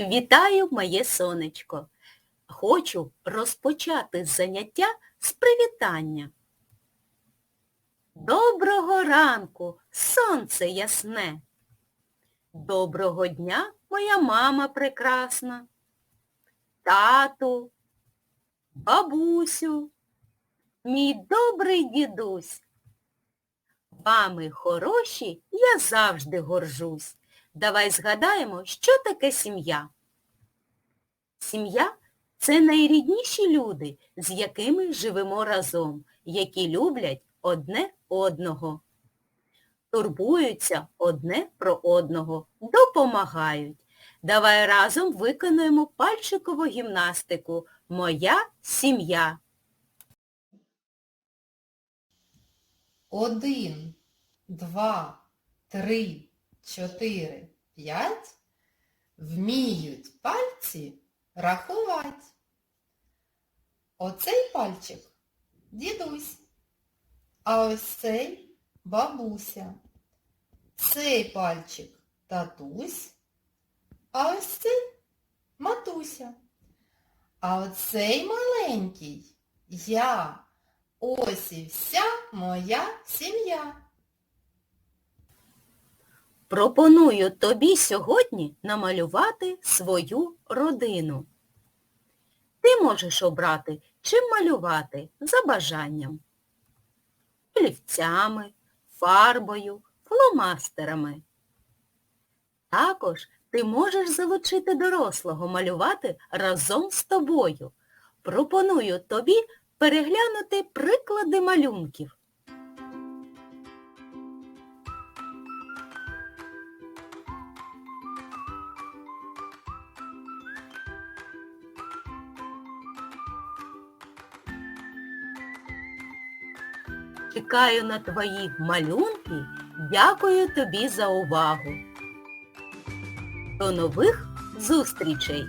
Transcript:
Вітаю, моє сонечко. Хочу розпочати заняття з привітання. Доброго ранку, сонце ясне. Доброго дня, моя мама прекрасна. Тату, бабусю, мій добрий дідусь. Вами хороші я завжди горжусь. Давай згадаємо, що таке сім'я. Сім'я – це найрідніші люди, з якими живемо разом, які люблять одне одного. Турбуються одне про одного, допомагають. Давай разом виконуємо пальчикову гімнастику «Моя сім'я». Один, два, три, чотири, п'ять вміють пальці рахувати. Оцей пальчик дідусь, а ось цей бабуся. Цей пальчик татусь, а ось цей матуся. А оцей маленький я. Ось і вся моя сім'я. Пропоную тобі сьогодні намалювати свою родину. Ти можеш обрати, чим малювати за бажанням. Олівцями, фарбою, фломастерами. Також ти можеш залучити дорослого малювати разом з тобою. Пропоную тобі переглянути приклади малюнків. Чекаю на твої малюнки. Дякую тобі за увагу. До нових зустрічей!